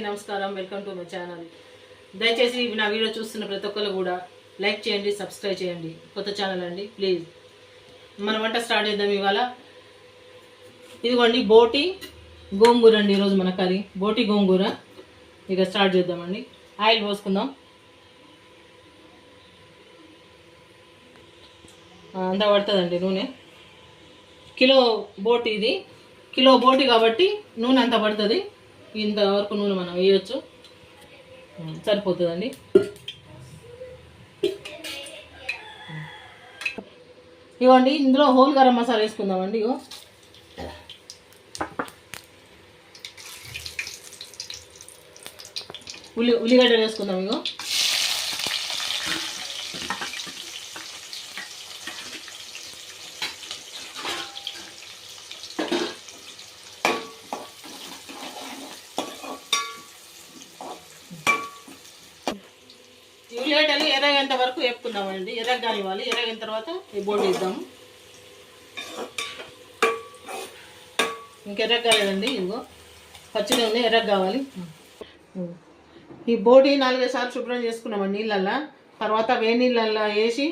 నమస్కారం. Welcome to my channel. దయచేసి నా వీడియో చూస్తున్న ప్రతి ఒక్కరు కూడా లైక్ చేయండి సబ్స్క్రైబ్ చేయండి. కొత్త ఛానల్ అండి ప్లీజ్. మన వంట స్టార్ట్ చేద్దాం ఇవాళ. ఇదిగోండి బోటి గోంగూర అండి ఈరోజు మన కర్రీ. బోటి గోంగూర. ఇక స్టార్ట్ చేద్దామండి. ఆయిల్ పోసుకుందాం. అంతా పడుతుందండి నూనె. కిలో బోటి ఇది. కిలో బోటి కాబట్టి నూనె అంత పడుతుంది. ఇంతవరకు నూనె మనం వేయచ్చు. సరిపోతుందండి. ఇవ్వండి ఇందులో హోల్ గరం మసాలా వేసుకుందామండి ఇగో. ఉల్లి ఉల్లిగడ్డ వేసుకుందాం ఇగో ఈ ఉల్లిగడ్డలు ఎర్రగేంత వరకు వేపుకుందామండి. ఎర్రగా కానివ్వాలి ఎర్రగిన తర్వాత ఈ బోర్డు ఇద్దాము ఇంకెర్రగా కాలేదండి ఇదిగో. పచ్చిగా ఉంది ఎర్రగా కావాలి. ఈ బోటి నాలుగైదు సార్లు శుభ్రం చేసుకున్నామండి నీళ్ళల్లో. తర్వాత వేడి నీళ్ళల్లో వేసి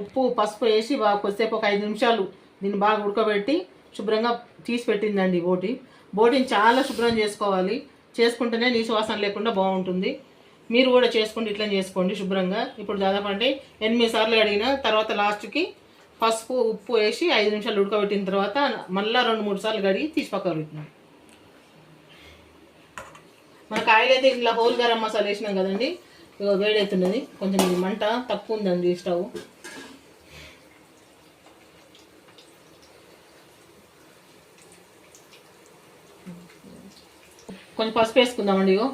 ఉప్పు పసుపు వేసి బాగా కొద్దిసేపు ఒక ఐదు నిమిషాలు దీన్ని బాగా ఉడకబెట్టి శుభ్రంగా తీసి పెట్టిందండి బోటి బోటిని చాలా శుభ్రం చేసుకోవాలి. చేసుకుంటేనే నీసు వాసన లేకుండా బాగుంటుంది. మీరు కూడా చేసుకోండి ఇట్లా చేసుకోండి శుభ్రంగా. ఇప్పుడు దాదాపు అంటే ఎనిమిది సార్లు కడిగిన తర్వాత లాస్ట్కి పసుపు ఉప్పు వేసి ఐదు నిమిషాలు ఉడకబెట్టిన తర్వాత మళ్ళీ రెండు మూడు సార్లు కడిగి తీసి పక్కన పెట్టినాం. మనకు ఆయిల్ అయితే ఇట్లా హోల్ గరం మసాలా వేసినాం కదండి ఇగో వేడవుతున్నది కొంచెం మంట తక్కువ ఉందండి స్టవ్. కొంచెం పసుపు వేసుకుందామండి ఇగో.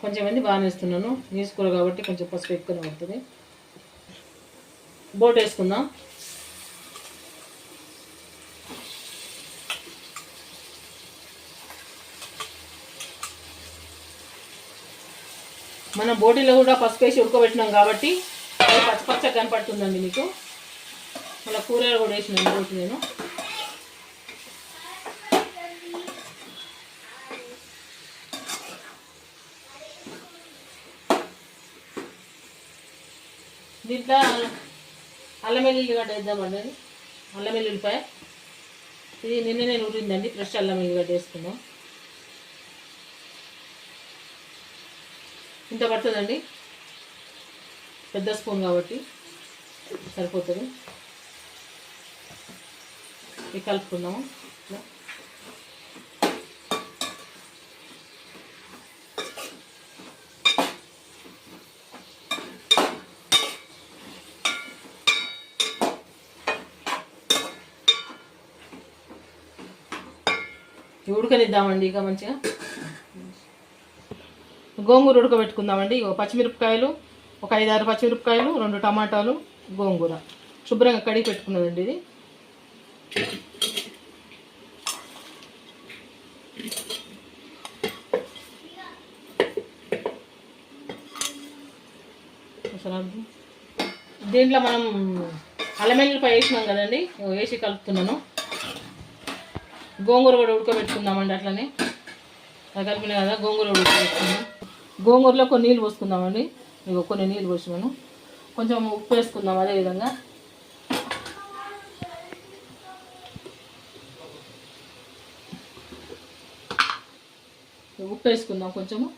కొంచెం మంది బాగా వేస్తున్నాను కాబట్టి కొంచెం పసుపు ఎక్కువనే పడుతుంది. బోట్ వేసుకుందాం. మనం బోటీలో కూడా పసుపు వేసి ఉడకబెట్టినాం కాబట్టి పచ్చపచ్చ పచ్చ పచ్చగా కనపడుతుందండి మీకు. మళ్ళీ కూరలు కూడా వేసినాను బోటీ నేను. దీంట్లో అల్లం వెల్లుల్లిగడ్డ వేద్దామండి అది అల్లం వెల్లుల్లిపాయ ఇది నిన్న నేను ఉరిందండి ఫ్రెష్ అల్లం వెల్లుల్లిగడ్డ వేసుకున్నాం. ఇంత పడుతుందండి? పెద్ద స్పూన్ కాబట్టి సరిపోతుంది. ఇది కలుపుకుందాము. ఉడకనిద్దామండి ఇక మంచిగా. గోంగూర ఉడకబెట్టుకుందామండి. ఇక పచ్చిమిరపకాయలు ఒక ఐదారు పచ్చిమిరపకాయలు రెండు టమాటాలు గోంగూర. శుభ్రంగా కడిగి పెట్టుకున్నదండి ఇది. దీంట్లో మనం అల్లం వేసినాం కదండి. వేసి కలుపుతున్నాను. గోంగూర కూడా ఉడకబెట్టుకుందామండి అట్లనే. అది కదా గోంగూర ఉడకబెట్టుకుందాం. గోంగూరలో కొన్ని నీళ్ళు పోసుకుందామండి. మీకు కొన్ని నీళ్ళు పోసినాను. కొంచెం ఉప్పు వేసుకుందాం అదే విధంగా. ఉప్పు వేసుకుందాం కొంచెము.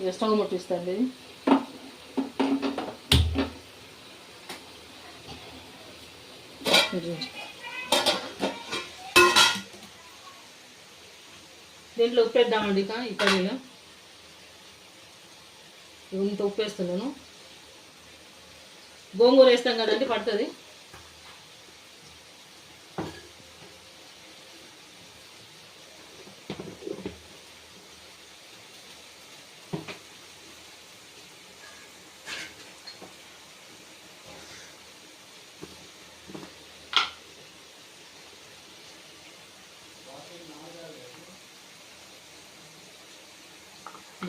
ఇక స్టవ్ ముట్టిస్తాండి. ఇది దీంట్లో ఉప్పు వేద్దామండి ఇక ఈ కర్రీలో. ఇంత ఉప్పు వేస్తున్నాను గోంగూర వేస్తాం కదండి పడుతుంది.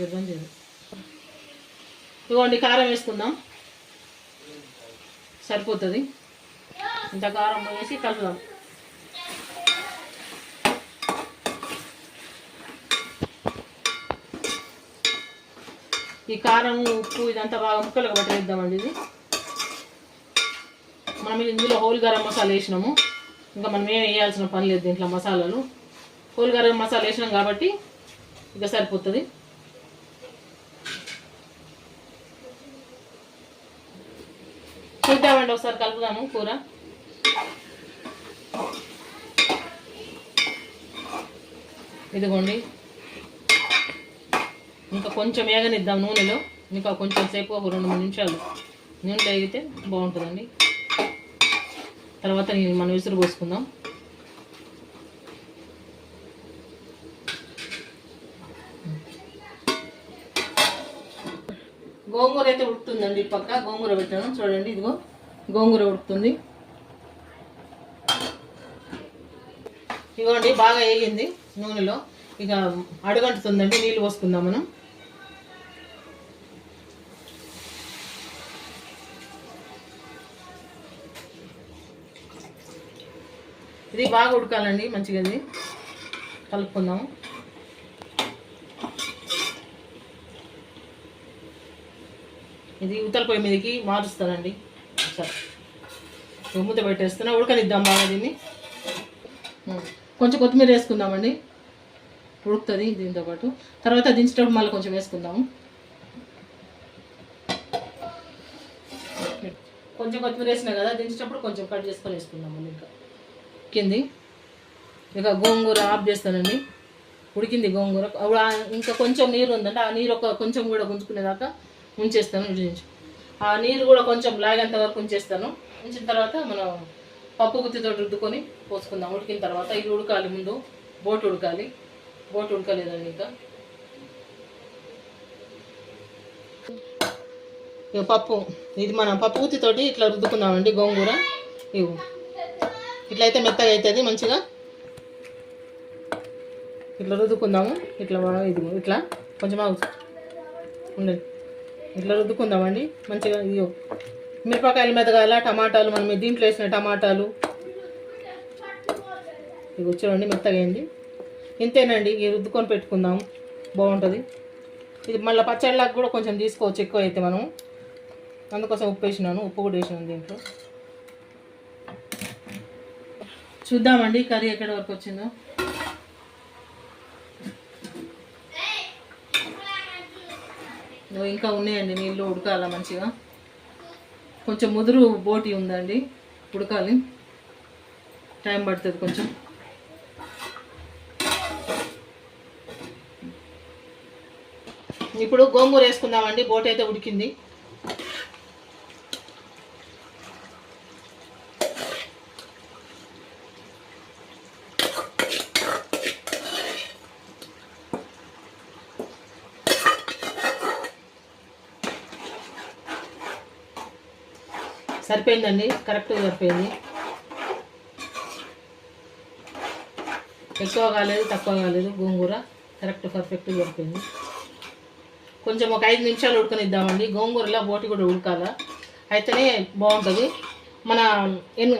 ఇబ్బంది లేదు ఇవ్వండి కారం వేసుకుందాం. సరిపోతుంది. ఇంత కారం వేసి కలుపుదాం ఈ కారం ఉప్పు ఇదంతా బాగా ముక్కలుగా పట్టేద్దామండి ఇది. మనం ఇందులో హోల్ గరం మసాలా వేసినాము. ఇంకా మనం ఏం వేయాల్సిన పని లేదు దీంట్లో మసాలాలు. హోల్ గరం మసాలా వేసినాం కాబట్టి ఇక సరిపోతుంది. కలుపుతామండి ఒకసారి కలుపుదాము కూర. ఇదిగోండి. ఇంకా కొంచెం వేగనిద్దాం నూనెలో. ఇంకా కొంచెం సేపు ఒక రెండు మూడు నిమిషాలు నూనెలో వేగితే బాగుంటుందండి. తర్వాత నేను మనం విసురు పోసుకుందాం. గోంగూర అయితే ఉడుకుతుందండి ఈ పక్క. గోంగూర పెట్టాను. చూడండి ఇదిగో గోంగూర ఉడుకుతుంది. ఇదిగోండి బాగా వేగింది నూనెలో. ఇక అడుగంటుతుందండి నీళ్ళు పోసుకుందాం మనం. ఇది బాగా ఉడకాలండి మంచిగా ఇది కలుపుకుందాము. ఇది ఉత్తల పొయ్యి మీదకి మారుస్తానండి సరే మూత పెట్టేస్తున్నా ఉడకనిద్దాం బాగా దీన్ని. కొంచెం కొత్తిమీర వేసుకుందామండి. ఉడుకుతుంది దీంతో పాటు. తర్వాత దించేటప్పుడు మళ్ళీ కొంచెం వేసుకుందాము. కొంచెం కొత్తిమీర వేసినా కదా దించేటప్పుడు కొంచెం కట్ చేసుకొని వేసుకుందాం ఇంకా. ఉడికింది. ఇక గోంగూర ఆఫ్ చేస్తానండి. ఉడికింది గోంగూర. ఇంకా కొంచెం నీరు ఉందండి. ఆ నీరు ఒక కొంచెం కూడా గుంజుకునేదాకా ఉంచేస్తాను ఉడికించి ఆ నీరు కూడా కొంచెం లాగేంత వరకు ఉంచేస్తాను. ఉంచిన తర్వాత మనం పప్పు గుత్తితో రుద్దుకొని పోసుకుందాం. ఉడికిన తర్వాత ఇది ఉడకాలి ముందు. బోట్ ఉడకాలి. బోట్ ఉడకలేదండి ఇంకా. పప్పు. ఇది మనం పప్పు గుత్తితోటి ఇట్లా రుద్దుకుందామండి గోంగూర. ఇవి ఇట్లా అయితే మెత్తగా అవుతుంది మంచిగా. ఇట్లా రుద్దుకుందాము. ఇట్లా మనం ఇది ఇట్లా. కొంచెం ఆగు. ఉండండి ఇట్లా రుద్దుకుందామండి. మంచిగా ఇయ్యో. మిరపకాయలు మెదగాల టమాటాలు మనం దీంట్లో వేసిన టమాటాలు. ఇవి చూడండి మెత్తగా ఇంతేనండి ఇవి రుద్దుకొని పెట్టుకుందాం. బాగుంటుంది. ఇది మళ్ళీ పచ్చళ్ళకు కూడా కొంచెం తీసుకోవచ్చు ఎక్కువ అయితే మనం. అందుకోసం ఉప్పు వేసినాను ఉప్పు కూడా వేసినాను దీంట్లో. చూద్దామండి కర్రీ ఎక్కడి వరకు వచ్చిందో. ఇంకా ఉన్నాయండి నీళ్ళు ఉడకాల మంచిగా. కొంచెం ముదురు బోటి ఉందండి ఉడకాలి. టైం పడుతుంది కొంచెం. ఇప్పుడు గోంగూర వేసుకుందామండి బోటి అయితే ఉడికింది. సరిపోయిందండి కరెక్ట్గా సరిపోయింది. ఎక్కువ కాలేదు తక్కువ కాలేదు గోంగూర కరెక్ట్ పర్ఫెక్ట్గా సరిపోయింది. కొంచెం ఒక ఐదు నిమిషాలు ఉడకనిద్దామండి గోంగూరలో బోటి కూడా ఉడకాల? అయితేనే బాగుంటుంది. మన ఎన్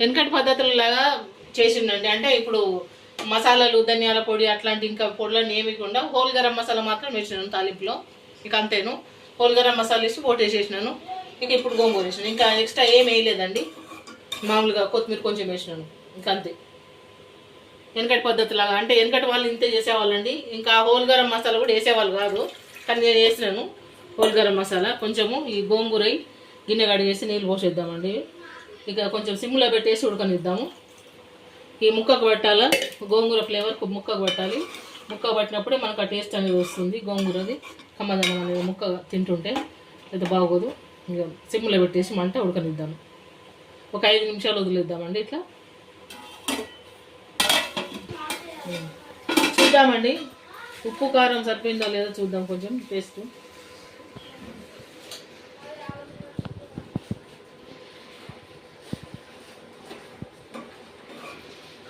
వెనకటి పద్ధతులలాగా చేసిండండి. అంటే ఇప్పుడు మసాలాలు ధనియాల పొడి అట్లాంటి ఇంకా పొడులను ఏమికుండా హోల్ గరం మసాలా మాత్రం వేసినాను తాలింపులో. ఇక అంతేను. హోల్ గరం మసాలా వేసి పోటీ వేసేసినాను. ఇంకా ఇప్పుడు గోంగూర వేసినాను. ఇంకా ఎక్స్ట్రా ఏం వేయలేదండి. మామూలుగా కొత్తిమీర కొంచెం వేసినాను. ఇంకా అంతే. వెనకటి పద్ధతిలాగా. అంటే వెనకటి వాళ్ళు ఇంతే చేసేవాళ్ళండి. ఇంకా హోల్ గరం మసాలా కూడా వేసేవాళ్ళు కాదు. కానీ నేను వేసినాను. హోల్ గరం మసాలా. కొంచెము ఈ గోంగూర గిన్నె కడిగేసి నీళ్ళు పోసేద్దామండి. ఇక కొంచెం సిమ్లో పెట్టేసి ఉడకనిద్దాము. ఈ ముక్కకు పెట్టాలా గోంగూర ఫ్లేవర్ ముక్కకు పెట్టాలి. ముక్క పట్టినప్పుడే మనకు ఆ టేస్ట్ అనేది వస్తుంది గోంగూరది. కమ్మదనం అనేది ముక్క తింటుంటే అయితే బాగోదు. ఇక సిమ్లో పెట్టేసి మంట ఉడకనిద్దాం. ఒక ఐదు నిమిషాలు వదిలేద్దామండి ఇట్లా. చూద్దామండి. ఉప్పు కారం సరిపోయిందో లేదో చూద్దాం కొంచెం టేస్ట్.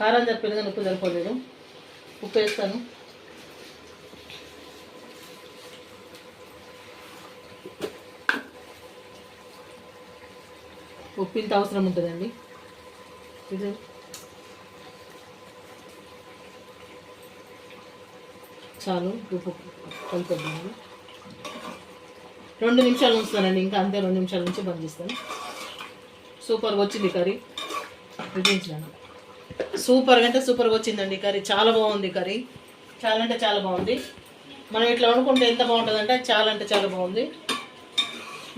కారం సరిపోయింది కానీ ఉప్పు సరిపోలేదు. ఉప్పు వేస్తాను. ఉప్పు ఇంత అవసరం ఉంటుందండి. ఇది చాలు ఉప్పు కలిపేద్దాము రెండు నిమిషాలు ఉంచుతానండి ఇంకా అంతే రెండు నిమిషాల నుంచి బంద్ చేస్తాను. సూపర్గా వచ్చింది కర్రీ. విధించాను సూపర్గా అంటే సూపర్గా వచ్చిందండి కర్రీ. చాలా బాగుంది కర్రీ. చాలా అంటే చాలా బాగుంది. మనం ఇట్లా వండుకుంటే ఎంత బాగుంటుందంటే చాలా అంటే చాలా బాగుంది.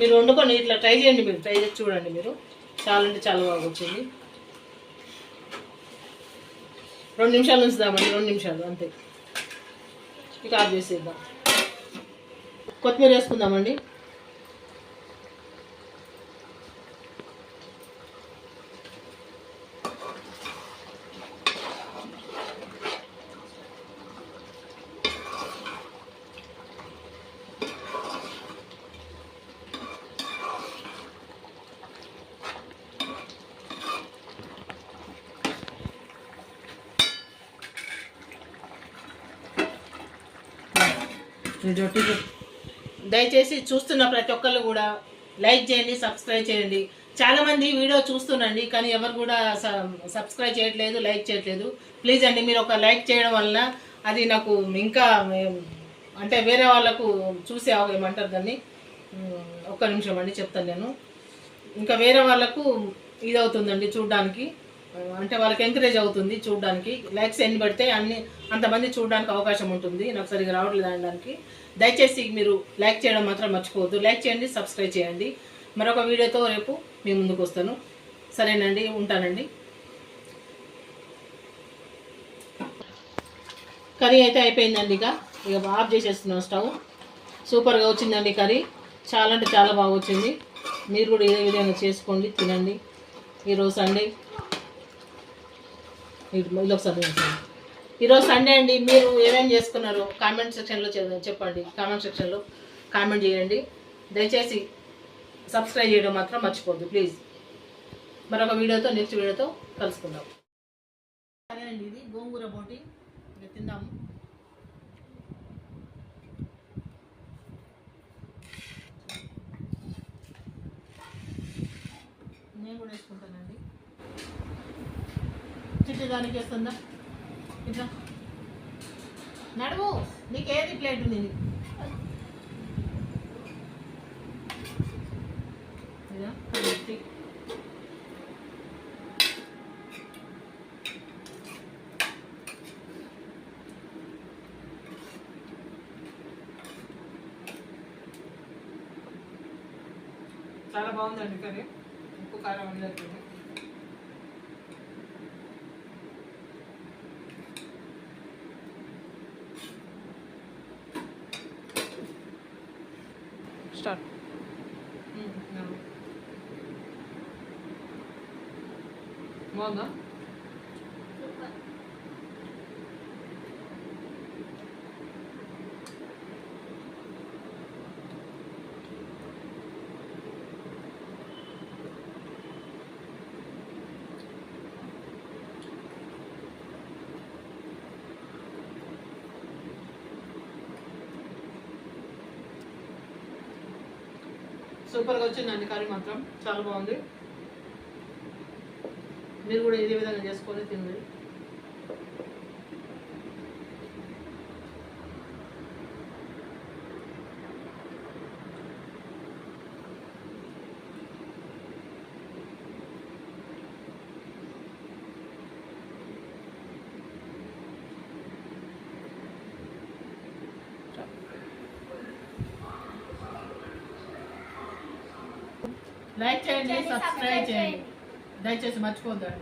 మీరు వండుకొని ఇట్లా ట్రై చేయండి మీరు. ట్రై చేసి చూడండి మీరు. చాలా అంటే చాలా బాగా వచ్చింది. రెండు నిమిషాలు ఉంచుదామండి రెండు నిమిషాలు అంతే. ఇక ఆఫ్ చేసేద్దాం. కొత్తిమీర వేసుకుందామండి. దయచేసి చూస్తున్న ప్రతి ఒక్కళ్ళు కూడా లైక్ చేయండి సబ్స్క్రైబ్ చేయండి. చాలామంది వీడియో చూస్తున్నాండి కానీ ఎవరు కూడా సబ్స్క్రైబ్ చేయట్లేదు లైక్ చేయట్లేదు. ప్లీజ్ అండి మీరు ఒక లైక్ చేయడం వల్ల అది నాకు ఇంకా అంటే వేరే వాళ్ళకు చూసే ఏమంటారు దాన్ని? ఒక్క నిమిషం అండి చెప్తాను నేను. ఇంకా వేరే వాళ్ళకు ఇది అవుతుందండి చూడడానికి. అంటే వాళ్ళకి ఎంకరేజ్ అవుతుంది చూడడానికి. లైక్స్ ఎన్ని పడితే అన్ని అంతమంది చూడడానికి అవకాశం ఉంటుంది. నాకు సరిగా రావట్లేదు అనడానికి దయచేసి మీరు లైక్ చేయడం మాత్రం మర్చిపోవద్దు. లైక్ చేయండి సబ్స్క్రైబ్ చేయండి. మరొక వీడియోతో రేపు మీ ముందుకు వస్తాను. సరేనండి ఉంటానండి. కర్రీ అయితే అయిపోయిందండి ఇక. ఇక ఆఫ్ చేసేస్తున్నాం స్టవ్. సూపర్గా వచ్చిందండి కర్రీ. చాలా అంటే చాలా బాగా వచ్చింది. మీరు కూడా ఇదే విధంగా చేసుకోండి తినండి. ఈరోజు సండే. ఇది ఒకసారి ఈరోజు సండే అండి. మీరు ఏమేమి చేసుకున్నారో? కామెంట్ సెక్షన్లో చెప్పండి. కామెంట్ సెక్షన్లో కామెంట్ చేయండి. దయచేసి సబ్స్క్రైబ్ చేయడం మాత్రం మర్చిపోద్దు ప్లీజ్ మరొక వీడియోతో నెక్స్ట్ వీడియోతో కలుసుకుందాం. సరేనండి ఇది గోంగూర బోటి. తిందాము. నేను కూడా వేసుకుంటాను చిట్టి దానికి వేస్తుందా? ఇట్లా. నడువు నీకేది ప్లేట్ ఉంది చాలా బాగుందండి కర్రీ. ఉప్పు కారం ఉండలేదు స్టార్ట్ బాగుందా సూపర్గా వచ్చిందండి కర్రీ మాత్రం. చాలా బాగుంది. మీరు కూడా ఇదే విధంగా చేసుకొని తినండి. లైక్ చేయండి సబ్స్క్రైబ్ చేయండి. దయచేసి మర్చిపోద్దండి